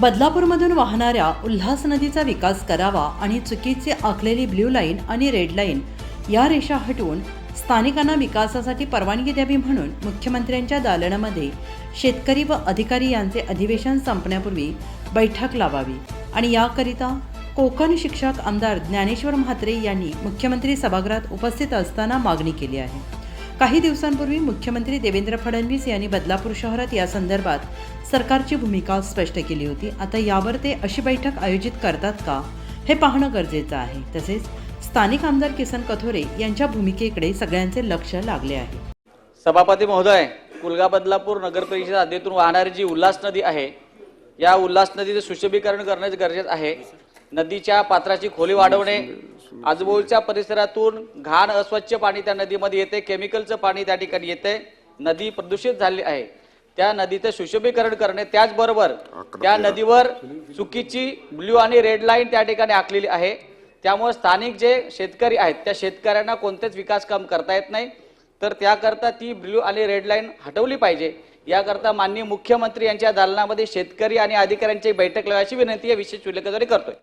बदलापूरमधून वाहणाऱ्या उल्हास नदीचा विकास करावा आणि चुकीचे आखलेली ब्ल्यू लाईन आणि रेड लाईन या रेषा हटवून स्थानिकांना विकासासाठी परवानगी द्यावी म्हणून मुख्यमंत्र्यांच्या दालनामध्ये शेतकरी व अधिकारी यांचे अधिवेशन संपण्यापूर्वी बैठक लावावी. आणि याकरिता कोकण शिक्षक आमदार ज्ञानेश्वर म्हात्रे यांनी मुख्यमंत्री सभागृहात उपस्थित असताना मागणी केली आहे. काही दिवसांपूर्वी मुख्यमंत्री देवेंद्र फडणवीस यांनी बदलापूर शहरात या संदर्भात सरकारची भूमिका स्पष्ट केली होती. आता यावर ते अशी बैठक आयोजित करतात का हे पाहणं गरजेचं आहे. तसेच स्थानिक आमदार किसन कथोरे यांच्या भूमिकेकडे सगळ्यांचे लक्ष लागले आहे. सभापती महोदय कुलगा बदलापूर नगर परिषद हद्दीतून वाहणारी जी उल्हास नदी आहे या उल्हास नदीचे सुशोभीकरण करणे गरजेचं आहे. नदीच्या पात्राची खोली वाढवणे आजूबाजूच्या परिसरातून घाण अस्वच्छ पाणी त्या नदीमध्ये येते केमिकलचं पाणी त्या ठिकाणी येते. नदी प्रदूषित झाली आहे. त्या नदीचे सुशोभीकरण करणे त्याचबरोबर त्या नदीवर चुकीची ब्ल्यू आणि रेड लाईन त्या ठिकाणी आखलेली आहे. त्यामुळे स्थानिक जे शेतकरी आहेत त्या शेतकऱ्यांना कोणतेच विकास काम करता येत नाही. तर त्याकरता ती ब्ल्यू आणि रेड लाईन हटवली पाहिजे. याकरता माननीय मुख्यमंत्री यांच्या दालनामध्ये शेतकरी आणि अधिकाऱ्यांची बैठक लावायची विनंती या विशेष उल्लेखाद्वारे करतोय.